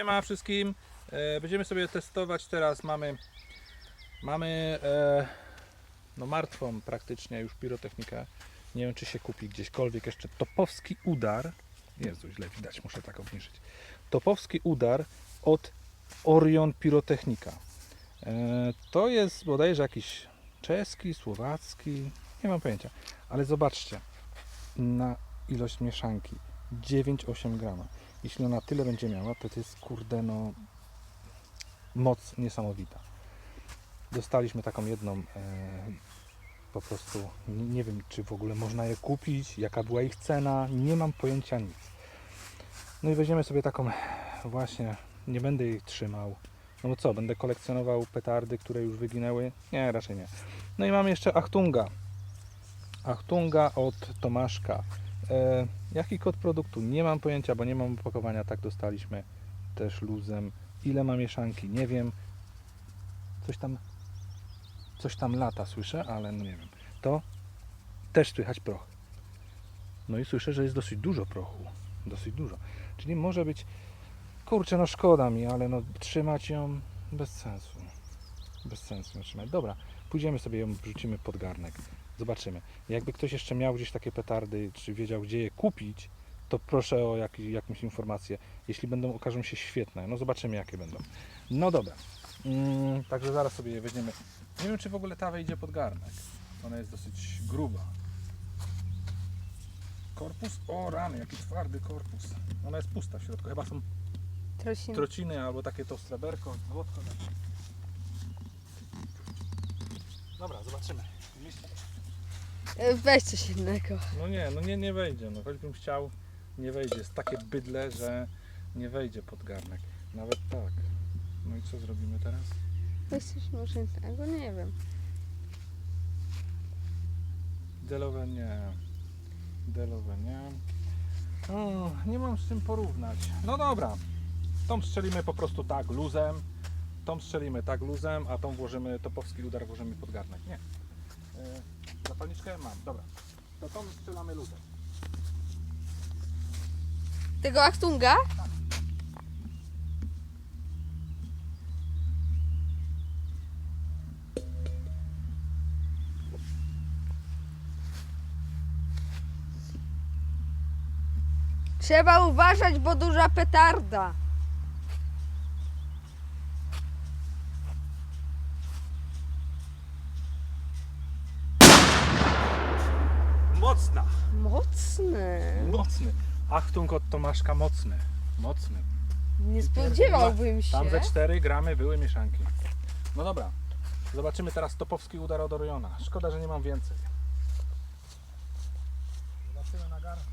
Siema wszystkim. E, Będziemy sobie testować teraz. Mamy, mamy e, no martwą praktycznie już pirotechnikę. Nie wiem czy się kupi gdzieśkolwiek jeszcze. Topowski udar. Jezu, źle widać, muszę tak obniżyć. Topowski udar od Orion Pirotechnika. E, To jest bodajże jakiś czeski, słowacki, nie mam pojęcia. Ale zobaczcie na ilość mieszanki. 9-8 grama. Jeśli ona tyle będzie miała, to to jest kurde no moc niesamowita. Dostaliśmy taką jedną e, po prostu nie, wiem czy w ogóle można je kupić, jaka była ich cena, nie mam pojęcia nic. No i weźmiemy sobie taką właśnie, nie będę jej trzymał. No bo co, będę kolekcjonował petardy, które już wyginęły? Nie, raczej nie. No i mamy jeszcze Achtunga. Achtunga od Tomaszka. E, jaki kod produktu? Nie mam pojęcia, bo nie mam opakowania. Tak dostaliśmy też luzem. Ile ma mieszanki? Nie wiem. Coś tam coś tam lata słyszę, ale no nie wiem. To też słychać proch. No i słyszę, że jest dosyć dużo prochu. Dosyć dużo. Czyli może być kurczę, no szkoda mi, ale no trzymać ją bez sensu. Bez sensu trzymać. Dobra, pójdziemy sobie ją wrzucimy pod garnek. Zobaczymy. Jakby ktoś jeszcze miał gdzieś takie petardy, czy wiedział gdzie je kupić, to proszę o jak, jakąś informację. Jeśli będą, okażą się świetne, no zobaczymy jakie będą. No dobra. Mm, także zaraz sobie je weźmiemy. Nie wiem czy w ogóle ta wejdzie pod garnek. Ona jest dosyć gruba. Korpus? O rany, jaki twardy korpus. Ona jest pusta w środku. Chyba są Trociny. trociny albo takie to sreberko, złotko. Dobra, zobaczymy. Myślę- Weź coś innego. No nie, no nie, nie wejdzie. No choćbym chciał, nie wejdzie. Jest takie bydle, że nie wejdzie pod garnek. Nawet tak. No i co zrobimy teraz? Weź coś może innego, nie wiem. Delowe nie. Delowe nie. O, nie mam z czym porównać. No dobra. Tą strzelimy po prostu tak luzem. Tą strzelimy tak luzem, a tą włożymy, topowski udar włożymy pod garnek. Nie. Zapalniczkę mam, dobra. To tą strzelamy luzem. Tego Achtunga? Trzeba uważać, bo duża petarda. Mocna! Mocny. Mocny. Achtung od Tomaszka mocny. Mocny. Nie spodziewałbym się. Tam ze 4 gramy były mieszanki. No dobra. Zobaczymy teraz topowski udar od Oriona. Szkoda, że nie mam więcej. Zobaczymy na garnku.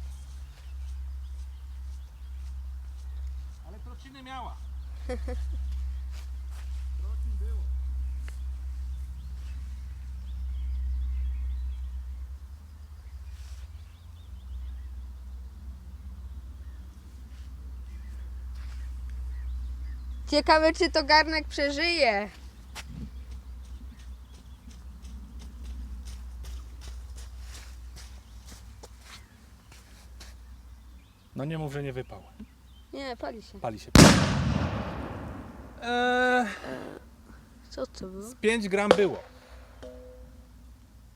Ale trociny miała. Ciekawe, czy to garnek przeżyje. No nie mów, że nie wypał. Nie, pali się. Pali się. Eee, Co to było? z 5 gram było.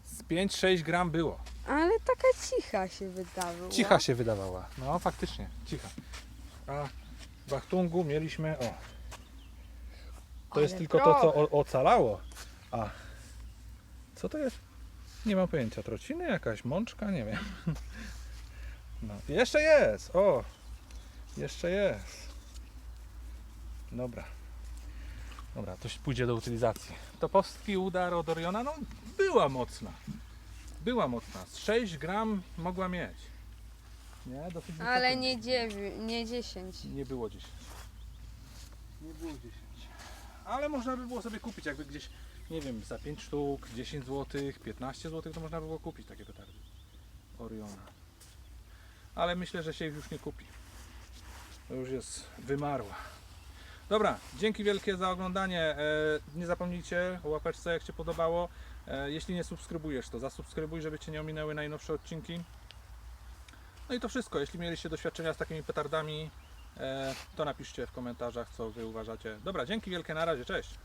Z 5-6 gram było. Ale taka cicha się wydawała. Cicha się wydawała. No faktycznie, cicha. A w Achtungu mieliśmy. O. To Ale jest tylko to, co o, ocalało. A co to jest? Nie mam pojęcia. Trociny, jakaś mączka, nie wiem. No. Jeszcze jest! O! Jeszcze jest. Dobra. Dobra, to się pójdzie do utylizacji. Topowski udar od Oriona, no była mocna. Była mocna. Z 6 gram mogła mieć. Nie, dosyć Ale nie, dziewię, nie 10. Nie było 10. Nie było 10. Ale można by było sobie kupić, jakby gdzieś, nie wiem, za 5 sztuk, 10 zł, 15 zł, to można by było kupić takie petardy. Oriona. Ale myślę, że się już nie kupi. Już jest wymarła. Dobra, dzięki wielkie za oglądanie. E, Nie zapomnijcie o łapeczce, jak się podobało. E, Jeśli nie subskrybujesz, to zasubskrybuj, żeby Cię nie ominęły najnowsze odcinki. No i to wszystko. Jeśli mieliście doświadczenia z takimi petardami, to napiszcie w komentarzach, co Wy uważacie. Dobra, dzięki wielkie, na razie, cześć.